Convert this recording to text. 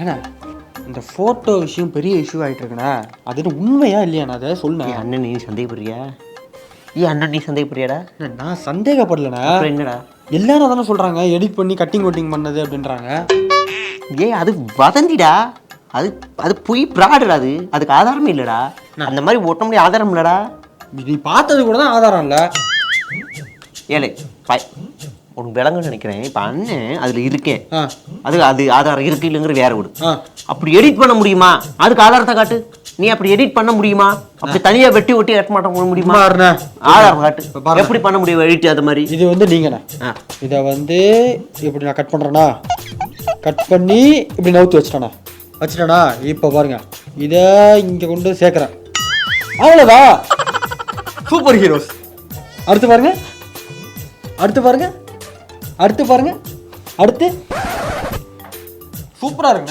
ஏண்ணா இந்த ஃபோட்டோ விஷயம் பெரிய இஷ்யூ ஆகிட்டு இருக்குண்ணா அது என்ன உண்மையா இல்லையாண்ணா அதை சொல்லுண்ணா? அண்ணன் நீ சந்தேகப்படுறியா? ஏன் அண்ணன் நீ சந்தேகப்படுறியாடா? அண்ணா, நான் சந்தேகப்படலண்ணா. அப்புறம் என்னடா? எல்லாரும் தானே சொல்கிறாங்க எடிட் பண்ணி கட்டிங் ஒட்டிங் பண்ணது அப்படின்றாங்க. ஏய் அது வதந்திடா. அது அது பொய் ப்ராடுடா அது. அதுக்கு ஆதாரமே இல்லைடா. அந்த மாதிரி ஒட்ட முடிய ஆதாரம் இல்லைடா. நீ பார்த்தது கூட தான் ஆதாரம் இல்லை. ஏழை பாய். உனக்கு விளங்குன்னு நினைக்கிறேன். இப்போ அண்ணன் அதில் இருக்கேன் ஆ. அது அது ஆதாரம் இருக்கு இல்லைங்கிற வேற விடு ஆ. அப்படி எடிட் பண்ண முடியுமா? அதுக்கு ஆதாரத்தை காட்டு. நீ அப்படி எடிட் பண்ண முடியுமா? அப்படி தனியா வெட்டி ஒட்டி கட்ட மாட்டோம் முடியுமா? ஆதாரம் காட்டு. எப்படி பண்ண முடியும் எடிட் அது மாதிரி? இது வந்து நீங்கண்ணா. ஆ. இதை வந்து இப்படி நான் கட் பண்ணுறேன்னா கட் பண்ணி இப்படி நவுத்து வச்சிட்டேண்ணா. வச்சிட்டேண்ணா இப்போ பாருங்க. இதை இங்கே கொண்டு சேர்க்குறேன். அவ்வளோதா சூப்பர் ஹீரோஸ் அடுத்து பாருங்க. அடுத்து பாருங்க. அடுத்து பாருங்க. அடுத்து. சூப்பராக இருக்குங்க